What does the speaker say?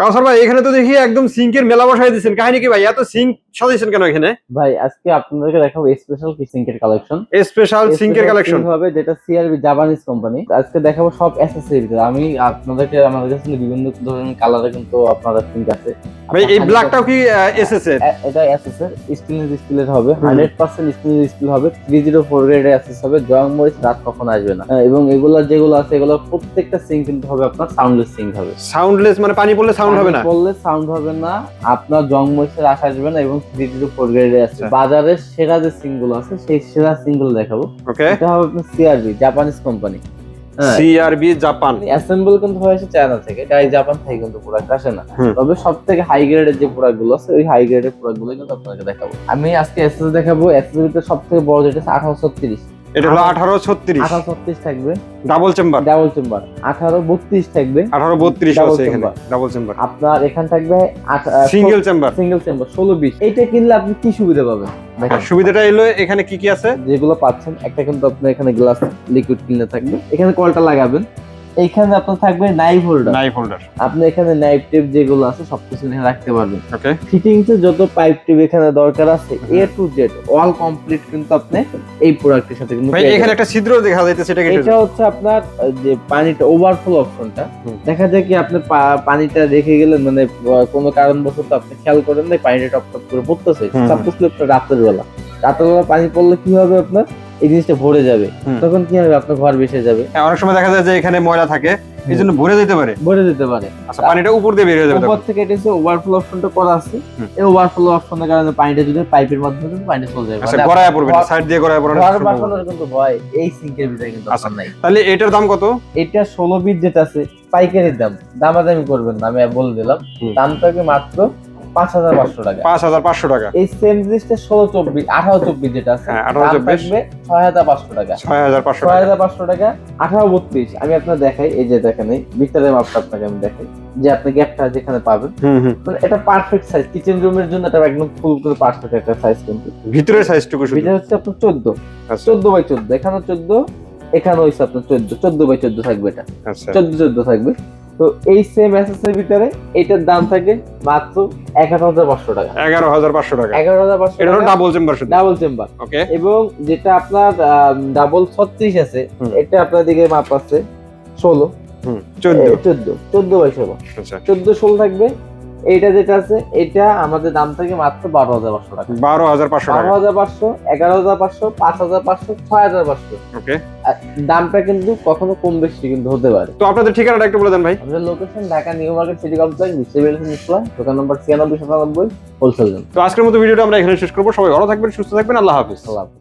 কাউসার ভাই এখানে তো দেখি একদম সিঙ্কের মেলা বসাই দিয়েছেন। কাহিনী কি ভাই? এত সিঙ্ক সাজাইছেন কেন এখানে? ভাই আজকে আপনাদেরকে দেখাবো স্পেশাল কিচিংকের কালেকশন স্পেশাল সিঙ্কের কালেকশন হবে? যেটা সিআরবি জাপানিজ কোম্পানি আজকে দেখাবো সব অ্যাসেসরি আমি আপনাদেরকে আমাদের কাছে বিভিন্ন ধরনের কালারে কিন্তু আপনাদের সিঙ্ক আছে। ভাই এই ব্ল্যাকটাও কি এসএস এর? এটা অ্যাসেসের স্টেনলেস স্টিলের হবে। হান্ড্রেড পার্সেন্ট স্টেনলেস স্টিল হবে। থ্রি জিরো ফোর গ্রেডের অ্যাসেস হবে। জং মরিচ রাত কখন আসবে না। এবং এগুলা যেগুলো আছে এগুলো প্রত্যেকটা সিঙ্ক কিন্তু হবে আপনার সাউন্ডলেস সিঙ্ক হবে। সাউন্ডলেস মানে পানি পড়লে সাউন্ড হবে না? বললে সাউন্ড হবে না আপনার জং মরিচের আশা আসবে না এবং থ্রি জিরো ফোর গ্রেডের আছে আচ্ছা। বাজারের সেরা যে আছে সেই সেরা দেখাবো। ওকে এটা হবে আপনার CRB Japanese company CRB Japan assemble কিন্তু হয়েছে চায়না থেকে। এই জাপান থেকে কিন্তু প্রোডাক্ট আসে না। তবে সব থেকে হাই গ্রেডের যে প্রোডাক্টগুলো আছে ওই হাই গ্রেডের প্রোডাক্টগুলো কিন্তু আপনাকে দেখাবো। আমি আজকে এসএস দেখাবো। এসএস ভিতরে সব থেকে বড় যেটা আছে আঠারো ছত্রিশ এটা হলো আঠারো ছত্রিশ। আঠারো ছত্রিশ থাকবে। ডাবল চেম্বার ডাবল চেম্বার আঠারো বত্রিশ থাকবে। আঠারো বত্রিশ আছে এখানে। ডাবল চেম্বার আপনার এখান থাকবে সিঙ্গেল চেম্বার সিঙ্গেল চেম্বার ষোলো বিশ। এটা কিনলে আপনি কি সুবিধা পাবেন? সুবিধাটা এলো এখানে কি কি আছে? যেগুলো পাচ্ছেন একটা কিন্তু আপনার এখানে গ্লাস লিকুইড কিনলে থাকবে। এখানে কলটা লাগাবেন। এইখানে আপনার থাকবে নাইভ হোল্ডার নাইফ হোল্ডার আপনি এখানে নাইফ টেপ যেগুলো আছে সবকিছু এখানে রাখতে পারবেন। ওকে ফিটিংস এর যত পাইপ টিপ এখানে দরকার আছে A to Z all complete কিন্তু আপনি এই প্রোডাক্টের সাথে কিন্তু ভাই এখানে একটা ছিদ্র দেখা যাইতেছে এটা কি এটা হচ্ছে আপনার যে পানিটা ওভারফ্লো অপশনটা দেখা যায় কি আপনি পানিটা রেখে গেলেন মানে কোনো কারণবশত আপনি খেয়াল করেন না পানিটা টপ টপ করে পড়তেছে। সাপোজ রাতের বেলা। রাতের বেলা পানি পড়লে কি হবে আপনার? এই জিনিসটা ভরে যাবে তখন কি হবে? আপনার ঘর ভেসে যাবে। হ্যাঁ, অনেক সময় দেখা যায় যে এখানে ময়লা থাকে এই জন্য ভরে যেতে পারে। ভরে যেতে পারে। আচ্ছা পানিটা উপর দিয়ে বের হয়ে যাবে উপর থেকে এটা হচ্ছে ওভারফ্লো অপশনটা করা আছে। এই ওভারফ্লো অপশনের কারণে পানিটা যদি পাইপের মাধ্যমে পানিটা চলে যাবে। আচ্ছা গড়ায় পড়বে ঘর- সাইড দিয়ে গড়ায় পড়বে ঘর বাসানোর কিন্তু ভয় এই সিঙ্কের ভিতরে কিন্তু আচ্ছা। নাই। তাহলে এটার দাম কত? এটা ষোলো বিট যেটা আছে পাইকারির দাম। দামাদামি করবেন না আমি বলে দিলাম। হুম। দাম মাত্র পাঁচ হাজার পাঁচশো টাকা। পাঁচ হাজার পাঁচশো টাকা। এই সেম জিনিসটা ষোলো চব্বিশ আঠারো চব্বিশ যেটা আছে হ্যাঁ, 18 দাম 24 থাকবে ছয় হাজার পাঁচশো টাকা। ছয় হাজার পাঁচশো ছয় টাকা হাজার পাঁচশো টাকা আঠারো বত্রিশ। আমি আপনার দেখাই এই যে দেখেন মাপটা আপনাকে আমি দেখাই যে আপনি গ্যাপটা যেখানে পাবেন। মানে এটা পারফেক্ট সাইজ কিচেন রুমের জন্য এটা একদম ফুল করে পারফেক্ট একটা সাইজ কিন্তু। ভিতরের সাইজটুকু এটা হচ্ছে আপনার চোদ্দ। আচ্ছা। চোদ্দ বাই চোদ্দ। এখানে চোদ্দ এখানে হচ্ছে আপনার চোদ্দ। চোদ্দ বাই চোদ্দ থাকবে এটা। আচ্ছা। চোদ্দ চোদ্দ থাকবে। তো এই সেম অ্যাসেসের ভিতরে এটার দাম থাকে মাত্র এগারো হাজার পাঁচশো টাকা। এগারো হাজার পাঁচশো টাকা। এগারো হাজার পাঁচশো এটা টাকা। Double chamber double chamber okay এবং যেটা আপনার ডাবল ছত্রিশ আছে এটা আপনার দিকে মাপ আছে ষোলো। হুম চোদ্দ। চোদ্দ। চোদ্দ বাই ষোলো। আচ্ছা। চোদ্দ ষোলো থাকবে। এইটা যেটা আছে এটা আমাদের দাম থাকে মাত্র বারো হাজার পাঁচশো টাকা। বারো হাজার পাঁচশো বারো হাজার পাঁচশো এগারো হাজার পাঁচশো পাঁচ হাজার পাঁচশো ছয় হাজার পাঁচশো। দামটা কিন্তু কখনো কম বেশি কিন্তু হতে পারে। তো আপনাদের ঠিকানাটা একটু বলে দেন ভাই। আমাদের location Dhaka new market city complex বিশ্ববিদ্যালয় নিচতলা দোকান নম্বর ছিয়ানব্বই সাতানব্বই হোলসেল তো আজকের মতো ভিডিওটা আমরা এখানে শেষ করব। সবাই ভালো থাকবেন সুস্থ থাকবেন আল্লাহ হাফিজ। আল্লাহ হাফেজ।